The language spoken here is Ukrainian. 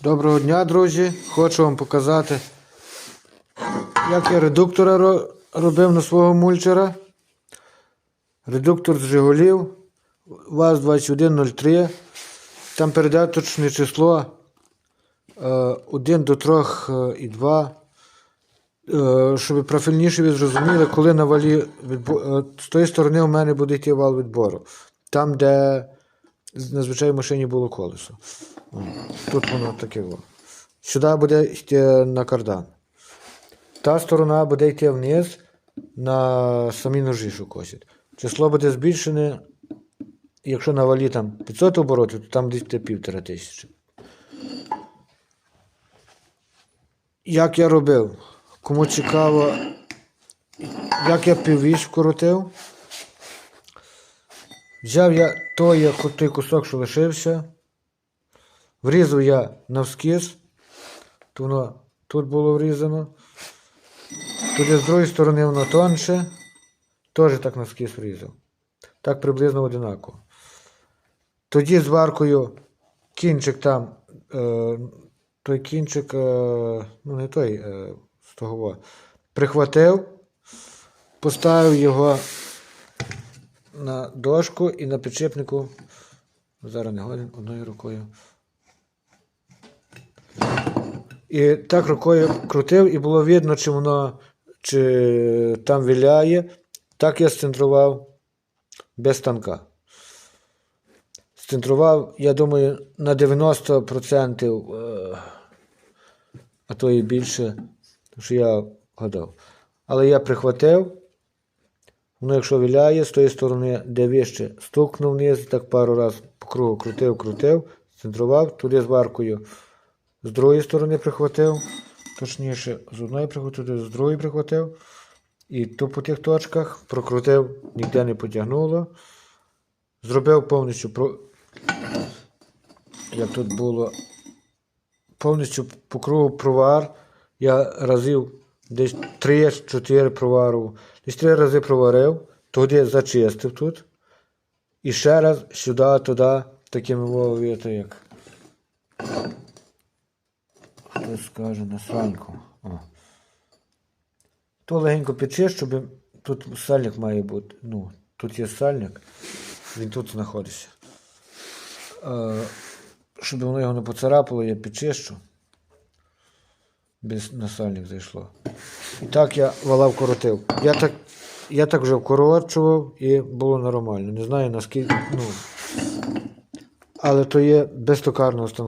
Доброго дня, друзі! Хочу вам показати, як я редуктора робив на свого мульчера. Редуктор з Жигулів ВАЗ-2103. Там передаточне число 1 до 3 і 2. Е, Щоб профільніше ви зрозуміли, коли на валі відбо- е, з тої сторони у мене буде йти вал відбору. Там, де на звичайній машині було колесо. Тут воно таке. Сюди буде йти на кардан. Та сторона буде йти вниз на самі ножі, що косять. Число буде збільшене, якщо на валі там 500 оборотів, то там десь півтора тисячі. Як я робив? Кому цікаво, як я піввіж вкоротив. Взяв я той, той кусок, що лишився. Врізав я навскіз, то воно тут було врізано. Туди з другої сторони воно тонше, теж так навскіз врізав. Так приблизно одинаково. Тоді з кінчик там, е, той кінчик, е, ну не той, е, з прихватив, поставив його на дошку і на підшипнику. Зараз не годен одною рукою. І так рукою крутив, і було видно, чи воно чи там виляє. Так я сцентрував без станка. Сцентрував, я думаю, на 90%, е, а то і більше, що я гадав. Але я прихватив, воно якщо виляє, з тої сторони, де вище, стукнув вниз, так пару разів по кругу крутив, крутив, центрував, туди з варкою з другої сторони прихватив, точніше, з одної прихватив, з другої прихватив. І то по тих точках прокрутив, ніде не потягнуло. Зробив повністю про. Як тут було, повністю по кругу провар. Я разів десь 3-4 проварив. Десь 3 рази проварив, туди зачистив тут. І ще раз сюди, туди, такими мовою, як хтось скаже на. О. То легенько підчищу, тут сальник має бути. Ну, тут є сальник, він тут знаходиться. Е, щоб воно його не поцарапало, я підчищу. Без насальник зайшло. І так я вала вкоротив. Я так, я так вже вкорочував і було нормально. Не знаю наскільки. Ну, але то є безтокарна установка.